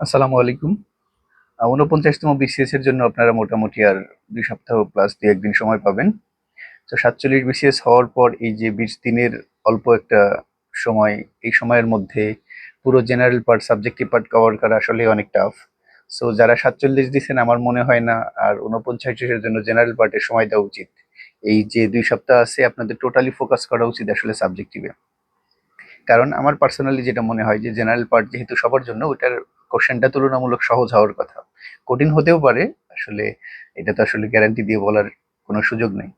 আসসালামু আলাইকুম। আহ, ঊনপঞ্চাশতম বিসিএস এর জন্য আপনারা মোটামুটি আর দুই সপ্তাহ প্লাস দুই একদিন সময় পাবেন। তো সাতচল্লিশ বিসিএস হওয়ার পর এই যে বিশ দিনের অল্প একটা সময় এই সময়ের মধ্যে পুরো general part subjective part cover করা আসলে অনেক টাফ সো যারা সাতচল্লিশ দিচ্ছেন আমার মনে হয় না আর ঊনপঞ্চাশের জন্য জেনারেল পার্টের সময় দেওয়া উচিত। এই যে দুই সপ্তাহ আছে আপনাদের টোটালি ফোকাস করা উচিত আসলে সাবজেক্টিভে কারণ আমার পার্সোনালি যেটা মনে হয় যে জেনারেল পার্ট যেহেতু সবার জন্য ওটার কোশ্চেনটা তুলনামূলক সহজ হওয়ার কথা। কঠিন হতেও পারে, আসলে এটা তো আসলে গ্যারান্টি দিয়ে বলার কোনো সুযোগ নেই।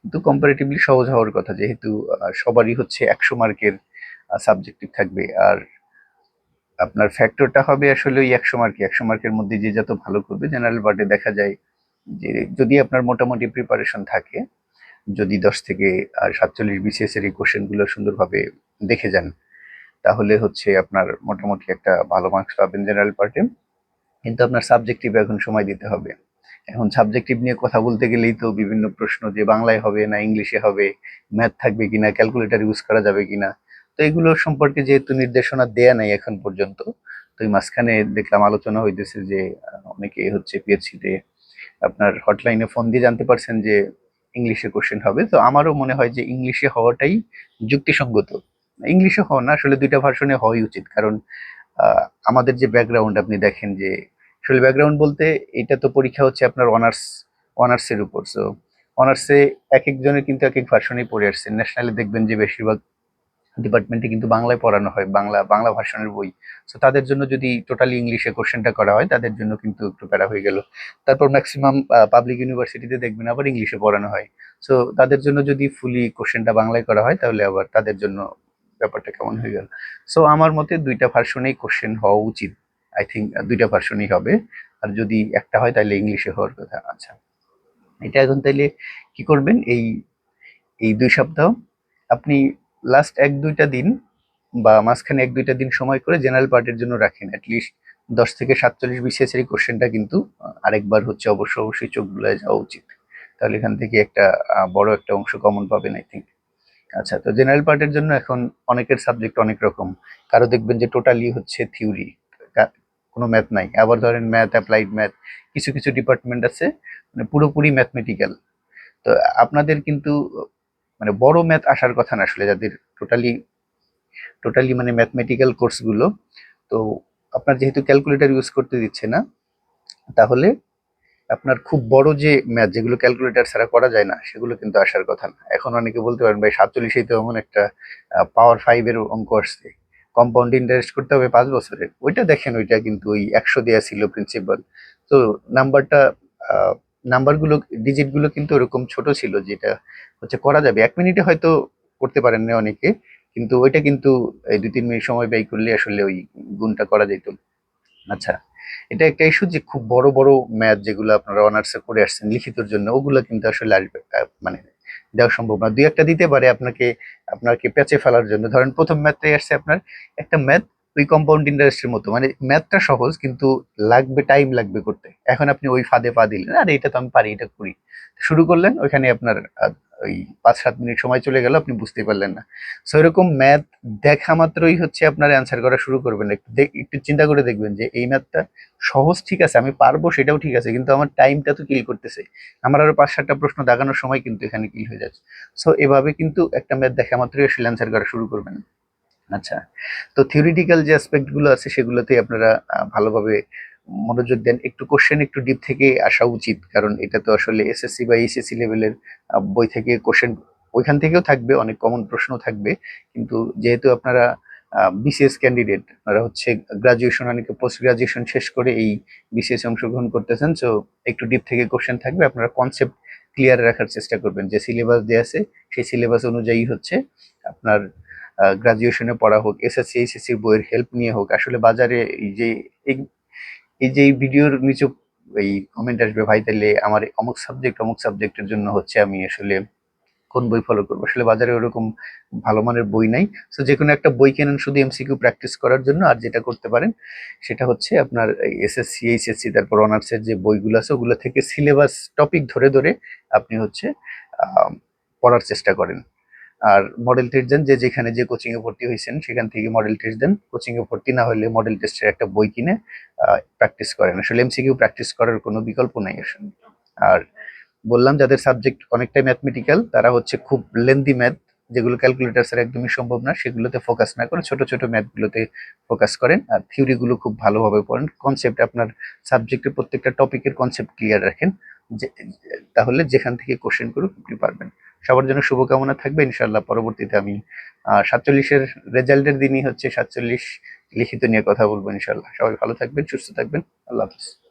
কিন্তু কম্পারেটিভলি সহজ হওয়ার কথা, যেহেতু সবারই হচ্ছে একশো মার্কের সাবজেক্টিভ থাকবে। আর আপনার ফ্যাক্টরটা হবে আসলে ওই একশো মার্কে। একশো মার্কের মধ্যে যে যত ভালো করবে জেনারেল পার্টে দেখা যায় যে যদি আপনার মোটামুটি প্রিপারেশন থাকে, যদি দশ থেকে সাতচল্লিশ বিসিএস এর এই কোশ্চেনগুলো সুন্দরভাবে দেখে যান তাহলে হচ্ছে আপনার মোটামুটি একটা ভালো মার্কস পাবেন জেনারেল পার্টে কিন্তু আপনার সাবজেক্টিভ এখন সময় দিতে হবে। এখন সাবজেক্টিভ নিয়ে কথা বলতে গেলেই তো বিভিন্ন প্রশ্ন যে বাংলায় হবে না ইংলিশে হবে ম্যাথ থাকবে কিনা ক্যালকুলেটর ইউজ করা যাবে কিনা, তো এগুলো সম্পর্কে যেহেতু নির্দেশনা দেয়া নাই এখন পর্যন্ত, তো এই মাঝখানে দেখলাম আলোচনা হইতেছে যে অনেকে হচ্ছে পিএইচসিতে আপনার হটলাইনে ফোন দিয়ে জানতে পারছেন যে, ইংলিশে কোশ্চেন হবে। তো আমারও মনে হয় যে ইংলিশে হওয়াটাই যুক্তিসঙ্গত। ইংলিশে হন, আসলে দুইটা ভার্সনে হওয়াই উচিত। কারণ আমাদের যে ব্যাকগ্রাউন্ড আপনি দেখেন যে, আসলে ব্যাকগ্রাউন্ড বলতে এটা তো পরীক্ষা হচ্ছে আপনার অনার্স অনার্সের উপর। সো অনার্সে এক একজনের কিন্তু এক এক ভার্সনেই পড়ে আসছে ন্যাশনালে দেখবেন যে বেশিরভাগ ডিপার্টমেন্টে কিন্তু বাংলায় পড়ানো হয়, বাংলা বাংলা ভার্সনের বই। সো তাদের জন্য যদি টোটালি ইংলিশে কোশ্চেনটা করা হয়, তাদের জন্য কিন্তু একটু প্যারা হয়ে গেল। তারপর ম্যাক্সিমাম পাবলিক ইউনিভার্সিটিতে দেখবেন আবার ইংলিশে পড়ানো হয়। সো তাদের জন্য যদি ফুলি কোশ্চেনটা বাংলায় করা হয়, তাহলে আবার তাদের জন্য ব্যাপারটা কেমন হয়ে গেল? সো আমার মতে দুইটা ভার্সনেই কোশ্চেন হওয়া উচিত। আই থিঙ্ক দুইটা ভার্সনই হবে। আর যদি একটা হয়, তাহলে ইংলিশে হওয়ার কথা। আচ্ছা। এটা এখন তাইলে কি করবেন? এই এই দুই সপ্তাহ আপনি লাস্ট এক দুইটা দিন বা মাঝখানে এক দুইটা দিন সময় করে জেনারেল পার্টের জন্য রাখেন। অ্যাটলিস্ট দশ থেকে সাতচল্লিশ বিসিএস এর কোশ্চেনটা কিন্তু আরেকবার হচ্ছে অবশ্য অবশ্যই চোখ বুলায় যাওয়া উচিত। তাহলে এখান থেকে একটা বড় একটা অংশ কমন পাবেন আই থিঙ্ক আচ্ছা তো জেনারেল পার্টের জন্য এখন অনেকের সাবজেক্ট অনেক রকম। কারও দেখবেন যে টোটালি হচ্ছে থিওরি কোনো ম্যাথ নাই। আবার ধরেন ম্যাথ অ্যাপ্লাইড ম্যাথ কিছু কিছু ডিপার্টমেন্ট আছে মানে পুরোপুরি ম্যাথমেটিক্যাল তো আপনাদের কিন্তু মানে বড় ম্যাথ আসার কথা না আসলে যাদের টোটালি টোটালি মানে ম্যাথমেটিক্যাল কোর্সগুলো তো আপনার যেহেতু ক্যালকুলেটর ইউজ করতে দিচ্ছে না, তাহলে আপনার খুব বড় যে ম্যাথ যেগুলো ক্যালকুলেটর ছাড়া করা যায় না, সেগুলো কিন্তু আসার কথা না। এখন অনেকে বলতে পারেন, ভাই, সাতচল্লিশেই তো এমন একটা পাওয়ার ফাইভের অঙ্ক আসছে। কম্পাউন্ড ইন্টারেস্ট করতে হবে পাঁচ বছরের। ওইটা দেখেন, ওইটা কিন্তু ওই একশো দেয়া ছিল প্রিন্সিপাল তো নাম্বারটা নাম্বারগুলো ডিজিটগুলো কিন্তু ওরকম ছোট ছিল যেটা হচ্ছে করা যাবে। এক মিনিটে হয়তো করতে পারেন না অনেকে, কিন্তু ওইটা কিন্তু দুই তিন মিনিট সময় ব্যয় করলে আসলে ওই গুণটা করা যেত। আচ্ছা। এটা একটা ইস্যু যে খুব বড় বড় ম্যাথ যেগুলো আপনারা অনার্সে করে আসছেন লিখিতর জন্য, ওগুলো কিন্তু আসলে আসবে মানে দেওয়া সম্ভব না। দুই একটা দিতে পারে আপনাকে আপনাকে প্যাচে ফেলার জন্য। ধরেন প্রথম ম্যাথটাই আসছে আপনার, একটা ম্যাথ ওই কম্পাউন্ড ইন্টারেস্টের মতো। মানে ম্যাথটা সহজ, কিন্তু লাগবে টাইম লাগবে করতে। এখন আপনি ওই ফাঁদে পা দিলেন, আরে এটা তো আমি পারি, এটা করি। শুরু করলেন, ওইখানে আপনার ওই পাঁচ সাত মিনিট সময় চলে গেল, আপনি বুঝতে পারলেন না। সো এরকম ম্যাথ দেখা মাত্রই হচ্ছে আপনার অ্যান্সার করা শুরু করবেন। একটু একটু চিন্তা করে দেখবেন যে এই ম্যাথটা সহজ ঠিক আছে, আমি পারব সেটাও ঠিক আছে, কিন্তু আমার টাইমটা তো কিল করতেছে। আমার আরও পাঁচ সাতটা প্রশ্ন দাগানোর সময় কিন্তু এখানে কিল হয়ে যাচ্ছে। সো এভাবে কিন্তু একটা ম্যাথ দেখা মাত্রই আসলে অ্যান্সার করা শুরু করবেন। আচ্ছা তো থিওরিটিক্যাল যে অ্যাসপেক্টগুলো আছে সেগুলোতে আপনারা ভালোভাবে মনোযোগ দেন, একটু কোশ্চেন একটু ডিপ থেকে আসা উচিত। কারণ এটা তো আসলে এসএসসি বা এইচএসসি লেভেলের বই থেকে কোশ্চেন ওইখান থেকেও থাকবে, অনেক কমন প্রশ্ন থাকবে। কিন্তু যেহেতু আপনারা বিসিএস ক্যান্ডিডেট আপনারা হচ্ছে গ্রাজুয়েশন অনেকে পোস্ট গ্রাজুয়েশন শেষ করে এই বিসিএস অংশগ্রহণ করতেছেন সো একটু ডিপ থেকে কোশ্চেন থাকবে। আপনারা কনসেপ্ট ক্লিয়ার রাখার চেষ্টা করবেন। যে সিলেবাস দেওয়া আছে, সেই সিলেবাস অনুযায়ী হচ্ছে আপনার গ্রাজুয়েশনে পড়া হোক এসএসসি এইচএসসি বইয়ের হেল্প নিয়ে হোক। আসলে বাজারে যে এই- যে এই ভিডিওর নিচে এই কমেন্ট আসবে, ভাই তাহলে আমার অমুক সাবজেক্ট অমুক সাবজেক্টের জন্য হচ্ছে আমি আসলে কোন বই ফলো করব? আসলে বাজারে ওরকম ভালো মানের বই নাই। তো যে কোনো একটা বই কেনেন শুধু এমসিকিউ প্র্যাকটিস করার জন্য, আর যেটা করতে পারেন, সেটা হচ্ছে আপনার এসএসসি এইচএসসি তারপর অনার্সের যে বইগুলো আছে, ওগুলো থেকে সিলেবাস টপিক ধরে ধরে আপনি হচ্ছে পড়ার চেষ্টা করেন। আর মডেল টেস্ট দেন যে যেখানে যে কোচিং এ ভর্তি হয়েছেন, সেখান থেকে মডেল টেস্ট দেন। কোচিং এ ভর্তি না হলে মডেল টেস্টের একটা বই কিনে প্র্যাকটিস করেন। আসলে এমসিকিউ প্র্যাকটিস করার কোনো বিকল্প নাই আসলে। আর বললাম, যাদের সাবজেক্ট অনেকটাই ম্যাথমেটিক্যাল তারা হচ্ছে খুব লেন্দি ম্যাথ যেগুলো ক্যালকুলেটার স্যার একদমই সম্ভব না, সেগুলোতে ফোকাস না করে ছোট ছোট ম্যাথগুলোতে ফোকাস করেন। আর থিওরিগুলো খুব ভালোভাবে পড়েন। কনসেপ্ট আপনার সাবজেক্টের প্রত্যেকটা টপিকের কনসেপ্ট ক্লিয়ার রাখেন। যে, তাহলে যেখান থেকে কোশ্চেন করুক আপনি পারবেন। সবার জন্য শুভকামনা থাকবে। ইনশাল্লাহ পরবর্তীতে আমি সাতচল্লিশের রেজাল্টের দিনই হচ্ছে সাতচল্লিশ লিখিত নিয়ে কথা বলব ইনশাল্লাহ সবাই ভালো থাকবেন, সুস্থ থাকবেন। আল্লাহ হাফিজ।